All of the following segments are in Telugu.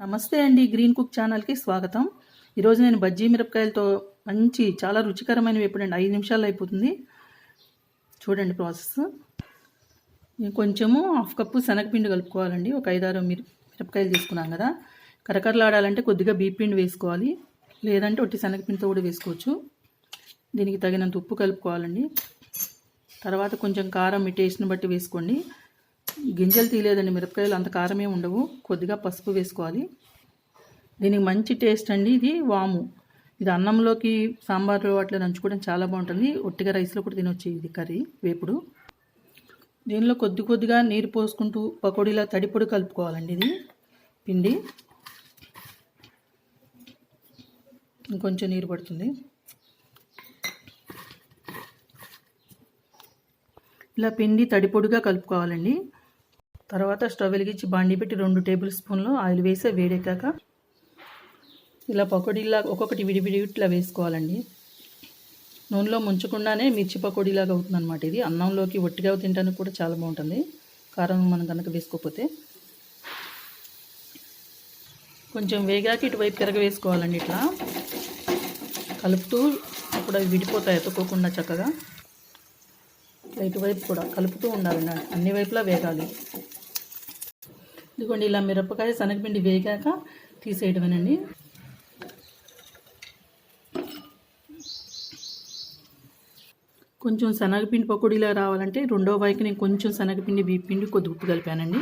నమస్తే అండి గ్రీన్ కుక్ ఛానల్కి స్వాగతం. ఈరోజు నేను బజ్జీ మిరపకాయలతో మంచి చాలా రుచికరమైన ఎప్పుడండి ఐదు నిమిషాలు అయిపోతుంది. చూడండి ప్రాసెస్. నేను కొంచెము హాఫ్ కప్పు శనగపిండి కలుపుకోవాలండి ఒక ఐదారు మిర మిరపకాయలు తీసుకున్నాం కదా. కరకరలాడాలంటే కొద్దిగా బీపిండి వేసుకోవాలి లేదంటే ఒట్టి శనగపిండితో కూడా వేసుకోవచ్చు. దీనికి తగినంత ఉప్పు కలుపుకోవాలండి. తర్వాత కొంచెం కారం మీ టేస్ట్ని బట్టి వేసుకోండి. గింజలు తీయలేదండి మిరపకాయలు అంత కారమే ఉండవు. కొద్దిగా పసుపు వేసుకోవాలి. దీనికి మంచి టేస్ట్ అండి ఇది వాము. ఇది అన్నంలోకి సాంబార్లో వాటిలో నంచుకోవడం చాలా బాగుంటుంది. ఒట్టిగా రైస్లో కూడా తినొచ్చు ఇది కర్రీ వేపుడు. దీనిలో కొద్ది కొద్దిగా నీరు పోసుకుంటూ పకోడీలా తడిపొడి కలుపుకోవాలండి ఇది పిండి. ఇంకొంచెం నీరు పడుతుంది. ఇలా పిండి తడిపొడిగా కలుపుకోవాలండి. తర్వాత స్టవ్ వెలిగించి బాండి పెట్టి రెండు టేబుల్ స్పూన్లు ఆయిల్ వేసి వేడెక్కాక ఇలా పకోడీలా ఒక్కొక్కటి విడివిడి ఇట్లా వేసుకోవాలండి. నూనెలో ముంచకుండానే మిర్చి పకోడీలాగా అవుతుంది అనమాట ఇది. అన్నంలోకి ఒట్టిగా తినడానికి కూడా చాలా బాగుంటుంది. కారం మనం కనుక వేసుకోకపోతే. కొంచెం వేగాక ఇటువైపు తిరగ వేసుకోవాలండి ఇట్లా. కలుపుతూ అప్పుడు అవి విడిపోతాయి ఎత్తుకోకుండా చక్కగా. ఇటువైపు కూడా కలుపుతూ ఉండాలండి. అన్ని వైపులా వేగాలి. ఇదిగోండి ఇలా మిరపకాయ శనగపిండి వేగాక తీసేయడమేనండి. కొంచెం శనగపిండి పకోడీలా రావాలంటే రెండో వైపు నేను కొంచెం శనగపిండి బీపిండి కొద్ది ఉప్పు కలిపానండి.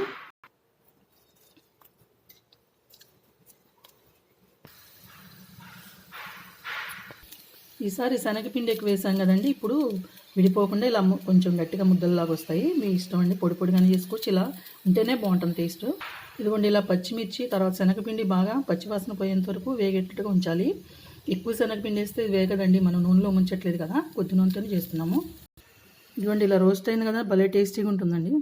ఈసారి శనగపిండి ఎక్కువ వేసాం కదండి. ఇప్పుడు విడిపోకుండా ఇలా కొంచెం గట్టిగా ముద్దల్లాగా వస్తాయి. మీ ఇష్టం అండి. పొడి పొడిగానే చేసుకోవచ్చు. ఇలా ఉంటేనే బాగుంటుంది టేస్ట్. ఇదిగోండి ఇలా పచ్చిమిర్చి తర్వాత శనగపిండి బాగా పచ్చివాసన పోయేంత వరకు వేగేటట్టుగా ఉంచాలి. ఎక్కువ శనగపిండి వేస్తే వేగదండి. మనం నూనెలో ముంచట్లేదు కదా. కొద్ది నూనెతోనే చేస్తున్నాము. ఇదిగోండి ఇలా రోస్ట్ అయింది కదా. భలే టేస్టీగా ఉంటుందండి.